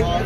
right?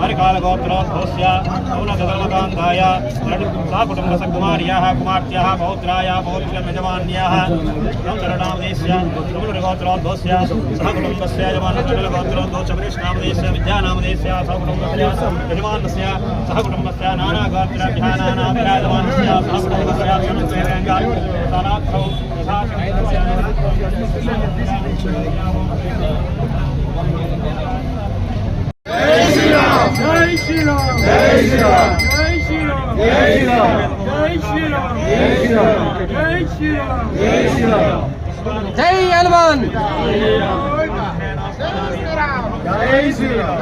हरिकालगोत्रोद्भूस्य मौलगगर्मकान्ताय सा कुटुम्बसकुमार्याः कुमार्त्याः पौत्राय पौत्र्यं यजमान्याः चरणामदेश्य समुद्रगोत्रोद्भूस्य सह कुटुम्बस्य यजमानगोत्रोद्भूस्य मनीषनामदेश्य జై శ్రీరామ్. జై శ్రీరామ్ జై శ్రీరామ్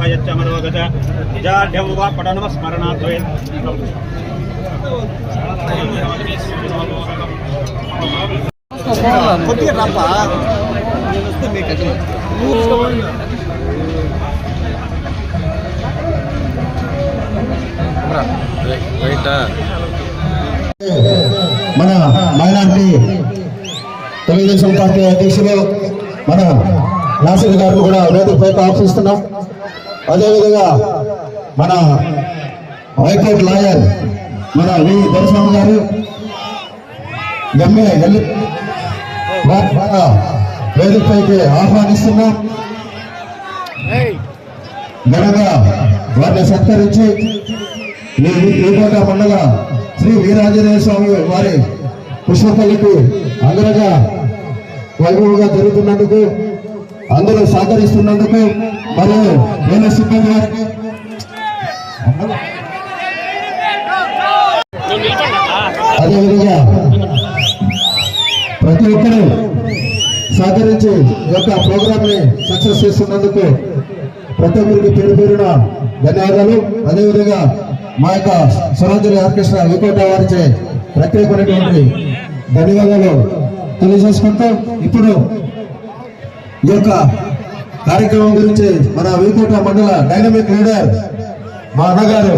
च मनोगत निजाढ्यं वा पठनमस्मरणाद्वयम् మన మైనార్టీ తెలుగుదేశం పార్టీ అధ్యక్షులు మన నాసిర్ గారు కూడా వేదికపై ఆఫీస్తున్నాం అదేవిధంగా మన హైకోర్టు లాయర్ మన వి దర్శనం గారు ఎంఏ ఎల్లి వేదికపైకి ఆహ్వానిస్తున్నాం. ఘనంగా వారిని సత్కరించి ఈ ఈ పండుగ శ్రీ వీరాంజనేయ స్వామి వారి పుష్పపల్లికి అందరగా వైభవంగా జరుగుతున్నందుకు అందరూ సహకరిస్తున్నందుకు మరియు నేను సిబ్బంది అదేవిధంగా ప్రతి ఒక్కరూ సహకరించి ఈ యొక్క ప్రోగ్రామ్ని సక్సెస్ చేస్తున్నందుకు ప్రతి ఒక్కరికి పేరు పేరున ధన్యవాదాలు. అదేవిధంగా మా యొక్క స్వరాంజలి ఆర్కెస్ట్రా వికోట వారిచే ప్రత్యేకమైనటువంటి ధన్యవాదాలు తెలియజేసుకుంటూ ఇప్పుడు ఈ యొక్క కార్యక్రమం గురించి మన వీకోట మండల డైనమిక్ లీడర్ మా అన్నగారు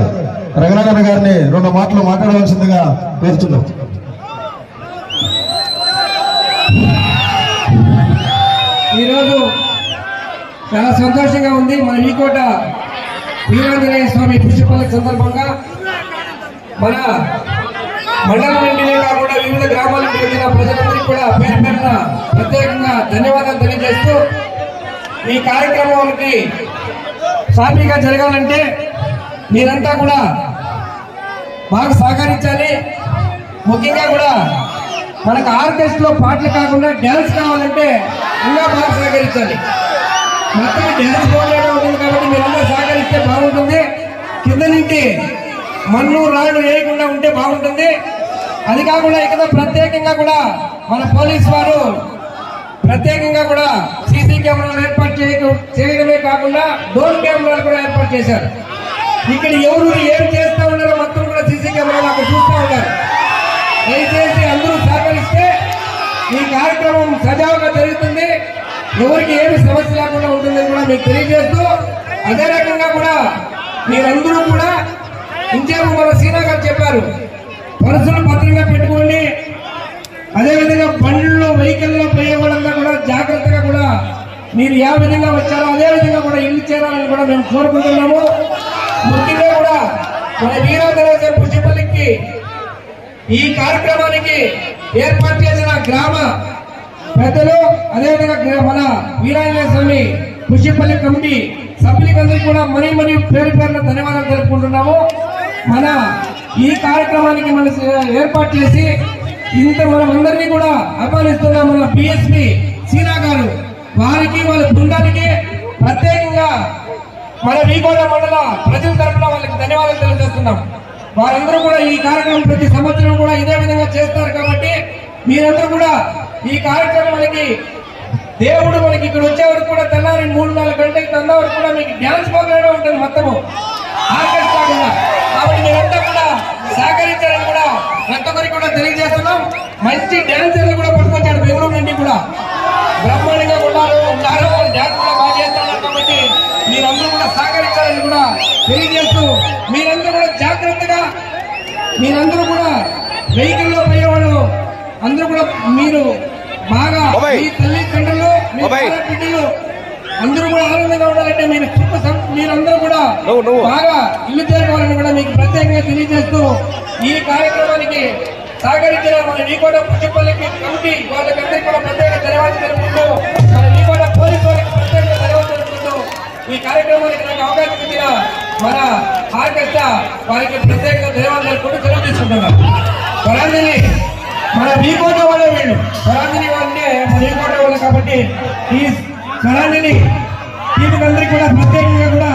రఘునాథన్న గారిని రెండు మాటలు మాట్లాడవలసిందిగా కోరుతున్నాం. ఈరోజు చాలా సంతోషంగా ఉంది. మన ఈకోట వీరాంజనేయ స్వామి పుష్పల్లి సందర్భంగా మన మండలం నుండినే కాకుండా వివిధ గ్రామాలకు వెళ్ళిన ప్రజలందరికీ కూడా పేరు పేరున ప్రత్యేకంగా ధన్యవాదాలు తెలియజేస్తూ ఈ కార్యక్రమానికి సాఫీగా జరగాలంటే మీరంతా కూడా బాగా సహకరించాలి. ముఖ్యంగా కూడా మనకు ఆర్కెస్ట్రాలో పాటలు కాకుండా డ్యాన్స్ కావాలంటే ఇంకా బాగా సహకరించాలి. మొత్తం డ్యాన్స్ ప్రోగ్రామ్ ఉంటుంది కాబట్టి మీరందరూ సహకరిస్తే బాగుంటుంది. కింద నుండి మన్ను రాళ్ళు వేయకుండా ఉంటే బాగుంటుంది. అది కాకుండా ఇక్కడ ప్రత్యేకంగా కూడా మన పోలీస్ వారు ప్రత్యేకంగా కూడా సీసీ కెమెరాలు ఏర్పాటు చేయడమే కాకుండా డోర్ కెమెరాలు కూడా ఏర్పాటు చేశారు. ఇక్కడ ఎవరు ఏం చేస్తా ఉన్నారో మొత్తం కూడా సీసీ కెమెరాలు అక్కడ చూస్తూ ఉన్నారు. దయచేసి అందరూ సహకరిస్తే ఈ కార్యక్రమం సజావుగా జరుగుతుంది. ఎవరికి ఏమి సమస్య లేకుండా ఉంటుందని కూడా మీకు తెలియజేస్తూ అదే రకంగా కూడా మీరందరూ కూడా ఇంచేపు మన సీనా గారు చెప్పారు. పరసులు భద్రంగా పెట్టుకోండి. అదేవిధంగా బండ్లు వెహికల్లో పోయే వాళ్ళంతా కూడా జాగ్రత్తగా కూడా మీరు ఏ విధంగా వచ్చారో అదే విధంగా కూడా ఇల్లు చేరాలని కూడా మేము కోరుకుంటున్నాము. ముఖ్యంగా కూడా మన వీరాంజనేయ పుష్పల్లికి ఈ కార్యక్రమానికి ఏర్పాటు చేసిన గ్రామ పెద్దలు అదేవిధంగా మన వీరాంజనేయ స్వామి పుష్పల్లి కమిటీ సభ్యులకందరికీ కూడా మరీ మరీ పేరు పేరున ధన్యవాదాలు తెలుపుకుంటున్నాము. మన ఈ కార్యక్రమానికి మన ఏర్పాటు చేసి ఇంత మనం అందరినీ కూడా ఆహ్వానిస్తున్న మన బిఎస్పి సీనా గారు. వారికి వాళ్ళ బృందానికి ప్రత్యేకంగా మన వీకోట మండల ప్రజల తరఫున వాళ్ళకి ధన్యవాదాలు తెలియజేస్తున్నాం. వారందరూ కూడా ఈ కార్యక్రమం ప్రతి సంవత్సరం కూడా ఇదే విధంగా చేస్తారు కాబట్టి మీరందరూ కూడా ఈ కార్యక్రమానికి దేవుడు మనకి ఇక్కడ వచ్చే వరకు కూడా తెల్లారి మూడు నాలుగు గంటలకు తన్న వరకు కూడా మీకు డ్యాన్స్ ప్రోగ్రామే ఉంటుంది మొత్తము. ఆర్కెస్ట్రా కూడా. మీరంతా కూడా సహకరించారని కూడా ప్రతి కూడా తెలియజేస్తున్నాం. మంచి డాన్సర్లు కూడా పట్టుకొచ్చాడు బెంగళూరు నుండి కూడా. బ్రహ్మాండంగా ఉన్నారు. ఉన్నారు. డ్యాన్స్ కూడా బాగా చేస్తున్నారు కాబట్టి మీరందరూ కూడా సహకరించాలని కూడా తెలియజేస్తూ మీరందరూ కూడా జాగ్రత్తగా మీరందరూ కూడా వెహికల్లో పోయేవాళ్ళు అందరూ కూడా మీరు బాగా మీ తల్లిదండ్రులు మీ బిడ్డలు అందరూ కూడా ఆనందంగా ఉండాలంటే మీరు కుటుంబ మీరందరూ కూడా బాగా ఇల్లు చేరుకోవాలని కూడా మీకు ప్రత్యేకంగా తెలియజేస్తూ ఈ కార్యక్రమానికి సహకరించిన మన నీకోట పుష్పల్లికి కమిటీ వాళ్ళకందరికీ కూడా ప్రత్యేక ధన్యవాదాలు తెలుపుకుంటూ మన నీకోట పోలీసు వాళ్ళకి ప్రత్యేక ధన్యవాదాలు తెలుపుకుంటూ ఈ కార్యక్రమానికి నాకు అవకాశం ఇచ్చిన మన ఆర్కెస్ట్రా వారికి ప్రత్యేక ధన్యవాదాలు తెలుపుకుంటూ సెలవు తీసుకుంటున్నాను వరాంజలి మన వీకోట వాళ్ళే వీళ్ళు. వరాంజలి వాళ్ళే మన వీకోట వాళ్ళు కాబట్టి ఈ స్వరాంజలి టీములందరికీ కూడా ప్రత్యేకంగా కూడా